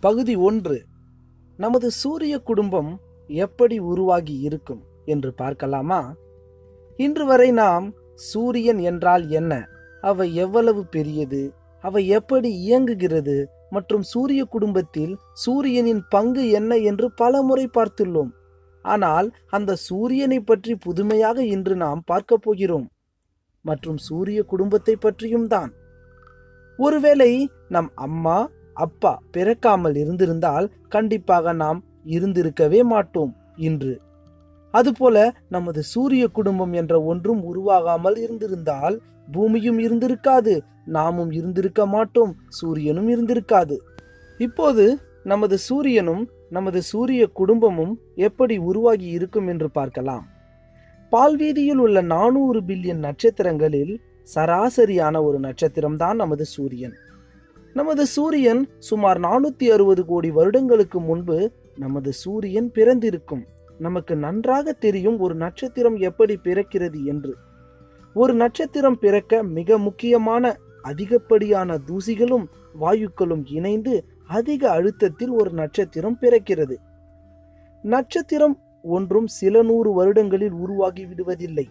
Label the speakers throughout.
Speaker 1: பகுதி ஒன்று நமது சூரிய குடும்பம் எப்படி உருவாகி இருக்கும் என்று பார்க்கலாமா? இன்று வரை நாம் சூரியன் என்றால் என்ன? அவை எவ்வளவு பெரியது? அவை எப்படி இயங்குகிறது? மற்றும் சூரிய குடும்பத்தில் சூரியனின் பங்கு என்ன என்று பல முறை பார்த்துள்ளோம். ஆனால் அந்த சூரியனை பற்றி புதுமையாக இன்று நாம் பார்க்க போகிறோம். மற்றும் சூரிய குடும்பத்தை பற்றியும் தான். ஒருவேளை நம் அம்மா அப்பா பிறக்காமல் இருந்திருந்தால் கண்டிப்பாக நாம் இருந்திருக்கவே மாட்டோம் இன்று. அதுபோல நமது சூரிய குடும்பம் என்ற ஒன்றும் உருவாகாமல் இருந்திருந்தால் பூமியும் இருந்திருக்காது நாமும் இருந்திருக்க மாட்டோம் சூரியனும் இருந்திருக்காது. இப்போது நமது சூரியனும் நமது சூரிய குடும்பமும் எப்படி உருவாகி இருக்கும் என்று பார்க்கலாம். பால்வீதியில் உள்ள நானூறு பில்லியன் நட்சத்திரங்களில் சராசரியான ஒரு நட்சத்திரம்தான் நமது சூரியன். நமது சூரியன் சுமார் நானூத்தி அறுபது கோடி வருடங்களுக்கு முன்பு நமது சூரியன் பிறந்திருக்கும். நமக்கு நன்றாக தெரியும் ஒரு நட்சத்திரம் எப்படி பிறக்கிறது என்று. ஒரு நட்சத்திரம் பிறக்க மிக முக்கியமான அதிகப்படியான தூசிகளும் வாயுக்களும் இணைந்து அதிக அழுத்தத்தில் ஒரு நட்சத்திரம் பிறக்கிறது. நட்சத்திரம் ஒன்றும் சில நூறு வருடங்களில் உருவாகி விடுவதில்லை.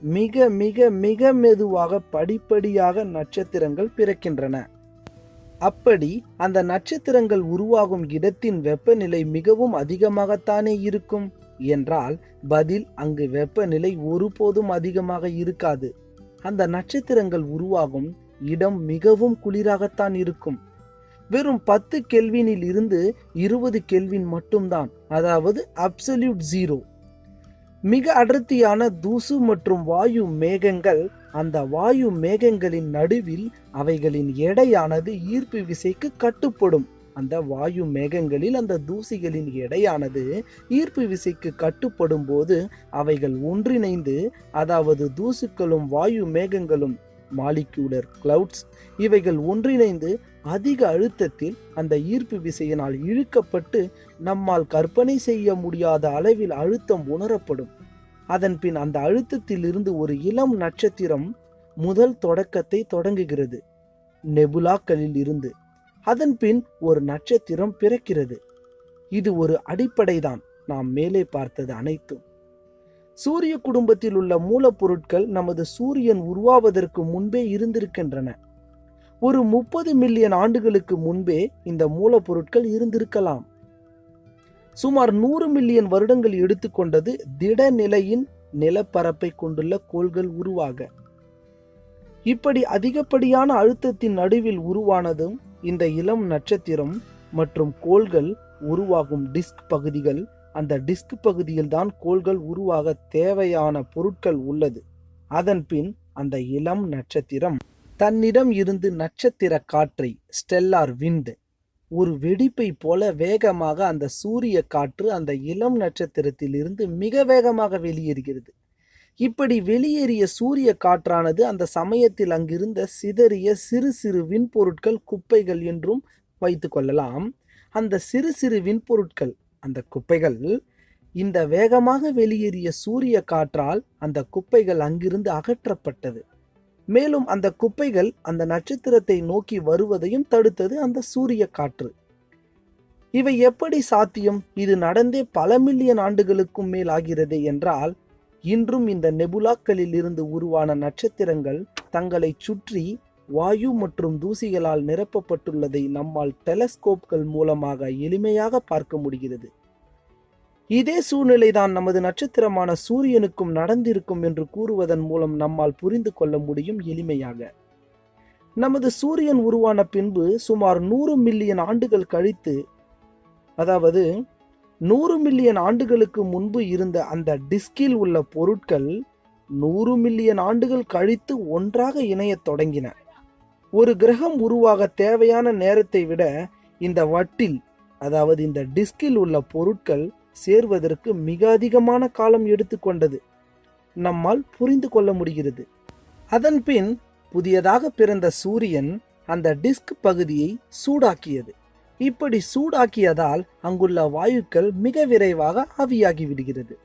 Speaker 1: மிக மிக மிக மெதுவாக படிப்படியாக நட்சத்திரங்கள் பிறக்கின்றன. அப்படி அந்த நட்சத்திரங்கள் உருவாகும் இடத்தின் வெப்பநிலை மிகவும் அதிகமாகத்தானே இருக்கும்? என்றால் பதில் அங்கு வெப்பநிலை ஒருபோதும் அதிகமாக இருக்காது. அந்த நட்சத்திரங்கள் உருவாகும் இடம் மிகவும் குளிராகத்தான் இருக்கும். வெறும் பத்து கெல்வினில் இருந்து இருபது கெல்வின் மட்டும்தான் அதாவது அப்சல்யூட் ஜீரோ மிக அடர்த்தியான தூசு மற்றும் வாயு மேகங்கள் அந்த வாயு மேகங்களின் நடுவில் அவைகளின் எடையானது ஈர்ப்பு விசைக்கு கட்டுப்படும். அந்த வாயு மேகங்களில் அந்த தூசிகளின் எடையானது ஈர்ப்பு விசைக்கு கட்டுப்படும் போது அவைகள் ஒன்றிணைந்து அதாவது தூசுக்களும் வாயு மேகங்களும் மாலிக்யூலர் கிளவுட்ஸ் இவைகள் ஒன்றிணைந்து அதிக அழுத்தத்தில் அந்த ஈர்ப்பு விசையினால் இழுக்கப்பட்டு நம்மால் கற்பனை செய்ய முடியாத அளவில் அழுத்தம் உணரப்படும். அதன் பின் அந்த அழுத்தத்தில் இருந்து ஒரு இளம் நட்சத்திரம் முதல் தொடக்கத்தை தொடங்குகிறது. நெபுலாக்களில் இருந்து. அதன் பின் ஒரு நட்சத்திரம் பிறக்கிறது. இது ஒரு அடிப்படைதான். நாம் மேலே பார்த்தது அனைத்தும். சூரிய குடும்பத்தில் உள்ள மூலப்பொருட்கள் நமது சூரியன் உருவாவதற்கு முன்பே இருந்திருக்கின்றன. ஒரு முப்பது மில்லியன் ஆண்டுகளுக்கு முன்பே இந்த மூலப்பொருட்கள் இருந்திருக்கலாம். சுமார் நூறு மில்லியன் வருடங்கள் எடுத்துக்கொண்டது திடநிலையின் நிலப்பரப்பை கொண்டுள்ள கோள்கள் உருவாக. இப்படி அதிகப்படியான அழுத்தத்தின் நடுவில் உருவானதும் இந்த இளம் நட்சத்திரம் மற்றும் கோள்கள் உருவாகும் டிஸ்க் பகுதிகள். அந்த டிஸ்க் பகுதியில் தான் கோள்கள் உருவாக தேவையான பொருட்கள் உள்ளது. அதன் பின் அந்த இளம் நட்சத்திரம். தன்னிடம் இருந்து நட்சத்திர காற்றை ஸ்டெல்லார் விண்டு ஒரு வெடிப்பை போல வேகமாக அந்த சூரிய காற்று அந்த இளம் நட்சத்திரத்திலிருந்து மிக வேகமாக வெளியேறுகிறது. இப்படி வெளியேறிய சூரிய காற்றானது அந்த சமயத்தில் அங்கிருந்த சிதறிய சிறு சிறு விண்பொருட்கள் குப்பைகள் என்றும் வைத்து கொள்ளலாம். அந்த சிறு சிறு விண்பொருட்கள் அந்த குப்பைகள் இந்த வேகமாக வெளியேறிய சூரிய காற்றால் அந்த குப்பைகள் அங்கிருந்து அகற்றப்பட்டது. மேலும் அந்த குப்பைகள் அந்த நட்சத்திரத்தை நோக்கி வருவதையும் தடுத்தது அந்த சூரிய காற்று. இவை எப்படி சாத்தியம்? இது நடந்தே பல மில்லியன் ஆண்டுகளுக்கும் மேல் ஆகிறது என்றால் இன்றும் இந்த நெபுலாக்களில் இருந்து உருவான நட்சத்திரங்கள் தங்களை சுற்றி வாயு மற்றும் தூசிகளால் நிரப்பப்பட்டுள்ளதை நம்மால் டெலஸ்கோப்கள் மூலமாக எளிமையாக பார்க்க முடிகிறது. இதே சூழ்நிலைதான் நமது நட்சத்திரமான சூரியனுக்கும் நடந்திருக்கும் என்று கூறுவதன் மூலம் நம்மால் புரிந்து கொள்ள முடியும் எளிமையாக. நமது சூரியன் உருவான பின்பு சுமார் நூறு மில்லியன் ஆண்டுகள் கழித்து அதாவது நூறு மில்லியன் ஆண்டுகளுக்கு முன்பு இருந்த அந்த டிஸ்கில் உள்ள பொருட்கள் நூறு மில்லியன் ஆண்டுகள் கழித்து ஒன்றாக இணையத் தொடங்கின. ஒரு கிரகம் உருவாக தேவையான நேரத்தை விட இந்த வட்டில் அதாவது இந்த டிஸ்கில் உள்ள பொருட்கள் சேர்வதற்கு மிக அதிகமான காலம் எடுத்துக்கொண்டது. நம்மால் புரிந்து கொள்ள முடிகிறது. அதன் பின் புதியதாக பிறந்த சூரியன் அந்த டிஸ்க் பகுதியை சூடாக்கியது. இப்படி சூடாக்கியதால் அங்குள்ள வாயுக்கள் மிக விரைவாக ஆவியாகி விடுகிறது.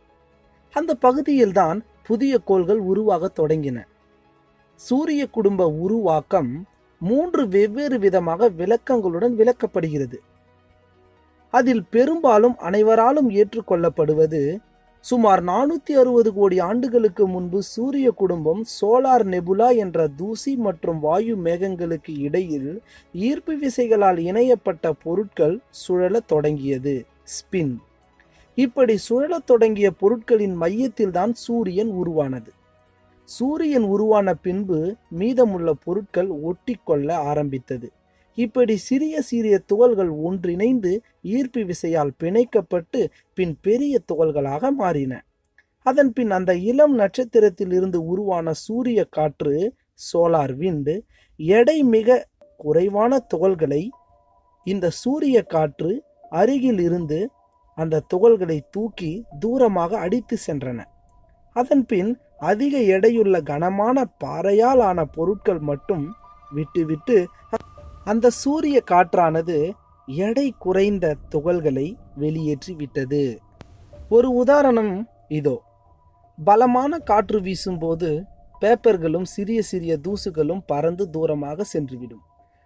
Speaker 1: அந்த பகுதியில்தான் புதிய கோள்கள் உருவாக தொடங்கின. சூரிய குடும்ப உருவாக்கம் மூன்று வெவ்வேறு விதமாக விளக்கங்களுடன் விளக்கப்படுகிறது. அதில் பெரும்பாலும் அனைவராலும் ஏற்றுக்கொள்ளப்படுவது சுமார் நானூத்தி அறுபது கோடி ஆண்டுகளுக்கு முன்பு சூரிய குடும்பம் சோலார் நெபுலா என்ற தூசி மற்றும் வாயு மேகங்களுக்கு இடையில் ஈர்ப்பு விசைகளால் இணையப்பட்ட பொருட்கள் சுழலத் தொடங்கியது. ஸ்பின். இப்படி சுழலத் தொடங்கிய பொருட்களின் மையத்தில்தான் சூரியன் உருவானது. சூரியன் உருவான பின்பு மீதமுள்ள பொருட்கள் ஒட்டிக்கொள்ள ஆரம்பித்தது. இப்படி சிறிய சிறிய துகள்கள் ஒன்றிணைந்து ஈர்ப்பு விசையால் பிணைக்கப்பட்டு பின் பெரிய துகள்களாக மாறின. அதன் பின் அந்த இளம் நட்சத்திரத்தில் இருந்து உருவான சூரிய காற்று சோலார் விண்டு எடை மிக குறைவான துகள்களை இந்த சூரிய காற்று அருகில் இருந்து அந்த துகள்களை தூக்கி தூரமாக அடித்து சென்றன. அதன் பின் அதிக எடையுள்ள கனமான பாறையால் ஆன பொருட்கள் மட்டும் விட்டுவிட்டு அந்த சூரிய காற்றானது எடை குறைந்த துகள்களை வெளியேற்றி விட்டது ஒரு உதாரணம் இதோ. பலமான காற்று வீசும்போது பேப்பர்களும் சிறிய சிறிய தூசுகளும் பறந்து தூரமாக சென்றுவிடும்.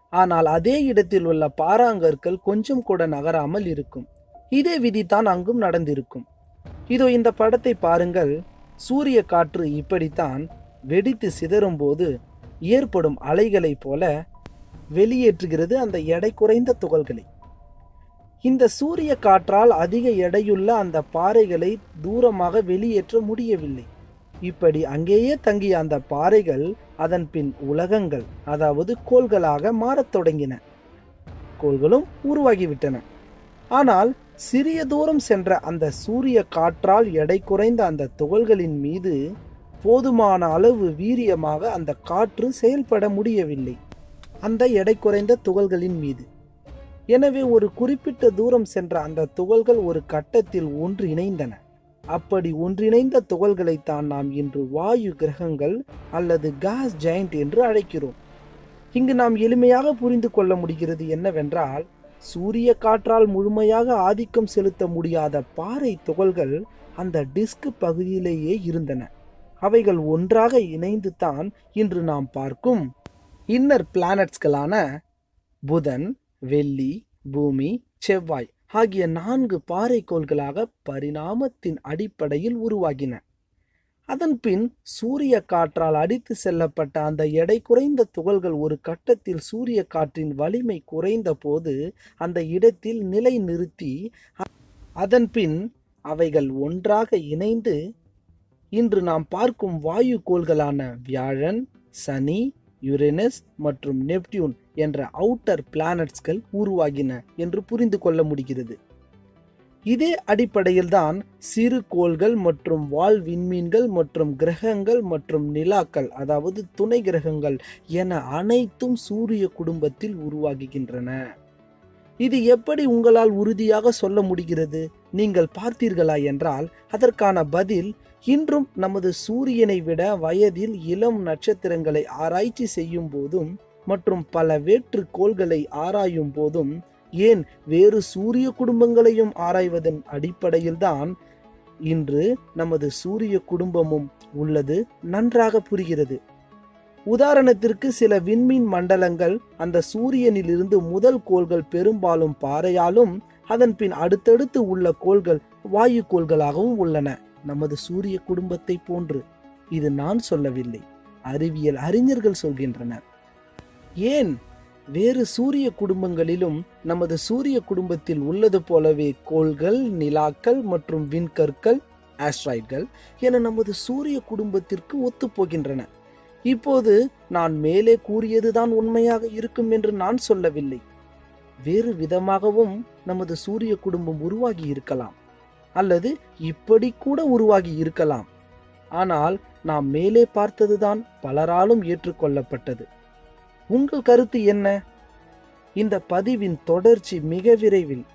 Speaker 1: ஆனால் அதே இடத்தில் உள்ள பாறாங்கற்கள் கொஞ்சம் கூட நகராமல் இருக்கும். இதே விதிதான் அங்கும் நடந்திருக்கும். இதோ இந்த படத்தை பாருங்கள். சூரிய காற்று இப்படித்தான் வெடித்து சிதறும் போது ஏற்படும் அலைகளைப் போல வெளியேற்றுகிறது அந்த எடை குறைந்த துகள்களை. இந்த சூரிய காற்றால் அதிக எடையுள்ள அந்த பாறைகளை தூரமாக வெளியேற்ற முடியவில்லை. இப்படி அங்கேயே தங்கிய அந்த பாறைகள் அதன் பின் உலகங்கள் அதாவது கோள்களாக மாறத் தொடங்கின. கோள்களும் உருவாகிவிட்டன. ஆனால் சிறிய தூரம் சென்ற அந்த சூரிய காற்றால் எடை குறைந்த அந்த துகள்களின் மீது போதுமான அளவு வீரியமாக அந்த காற்று செயல்பட முடியவில்லை. அந்த எடை குறைந்த துகள்களின் மீது. எனவே ஒரு குறிப்பிட்ட தூரம் சென்ற அந்த துகள்கள் ஒரு கட்டத்தில் ஒன்றிணைந்தன அப்படி ஒன்றிணைந்த துகள்களைத்தான் நாம் இன்று வாயு கிரகங்கள் அல்லது காஸ் ஜெயண்ட் என்று அழைக்கிறோம். இங்கு நாம் எளிமையாக புரிந்து கொள்ள முடிகிறது என்னவென்றால் சூரிய காற்றால் முழுமையாக ஆதிக்கம் செலுத்த முடியாத பாறை துகள்கள் அந்த டிஸ்க் பகுதியிலேயே இருந்தன. அவைகள் ஒன்றாக இணைந்து தான் இன்று நாம் பார்க்கும். இன்னர் பிளானட்ஸ்களான புதன் வெள்ளி பூமி செவ்வாய் ஆகிய நான்கு பாறைக்கோள்களாக பரிணாமத்தின் அடிப்படையில் உருவாகின. அதன் பின் சூரிய காற்றால் அடித்து செல்லப்பட்ட அந்த எடை குறைந்த துகள்கள் ஒரு கட்டத்தில் சூரிய காற்றின் வலிமை குறைந்த போது அந்த இடத்தில் நிலை நிறுத்தி அதன் பின் அவைகள் ஒன்றாக இணைந்து இன்று நாம் பார்க்கும் வாயு கோள்களான வியாழன் சனி யுரேனஸ் மற்றும் நெப்டியூன் என்ற அவுட்டர் பிளானட்ஸ்கள் உருவாகின என்று புரிந்து கொள்ள முடிகிறது. இதே அடிப்படையில்தான் சிறு கோள்கள் மற்றும் வால் விண்மீன்கள் மற்றும் கிரகங்கள் மற்றும் நிலாக்கள் அதாவது துணை கிரகங்கள் என அனைத்தும் சூரிய குடும்பத்தில் உருவாகுகின்றன. இது எப்படி உங்களால் உறுதியாக சொல்ல முடிகிறது? நீங்கள் பார்த்தீர்களா என்றால் அதற்கான பதில் இன்றும் நமது சூரியனை விட வயதில் இளம் நட்சத்திரங்களை ஆராய்ச்சி செய்யும் போதும் மற்றும் பல வேற்றுக்கோள்களை ஆராயும் போதும் ஏன் வேறு சூரிய குடும்பங்களையும் ஆராய்வதன் அடிப்படையில்தான் இன்று நமது சூரிய குடும்பமும் உள்ளது நன்றாக புரிகிறது. உதாரணத்திற்கு சில விண்மீன் மண்டலங்கள் அந்த சூரியனிலிருந்து முதல் கோள்கள் பெரும்பாலும் பாறையாலும் அதன் பின் அடுத்தடுத்து உள்ள கோள்கள் வாயு கோள்களாகவும் உள்ளன. நமது சூரிய குடும்பத்தை போன்று இது நான் சொல்லவில்லை. அறிவியல் அறிஞர்கள் சொல்கின்றனர். ஏன்? வேறு சூரிய குடும்பங்களிலும் நமது சூரிய குடும்பத்தில் உள்ளது போலவே கோள்கள் நிலாக்கள் மற்றும் விண்கற்கள் ஆஸ்ட்ராய்ட்கள் என நமது சூரிய குடும்பத்திற்கு ஒத்துப்போகின்றன இப்போது நான் மேலே கூறியதுதான் உண்மையாக இருக்கும் என்று நான் சொல்லவில்லை. வேறு விதமாகவும் நமது சூரிய குடும்பம் உருவாகி இருக்கலாம். அல்லது இப்படி கூட உருவாகி இருக்கலாம். ஆனால் நாம் மேலே பார்த்ததுதான் பலராலும் ஏற்றுக்கொள்ளப்பட்டது. உங்கள் கருத்து என்ன? இந்த பதிவின் தொடர்ச்சி மிக விரைவில்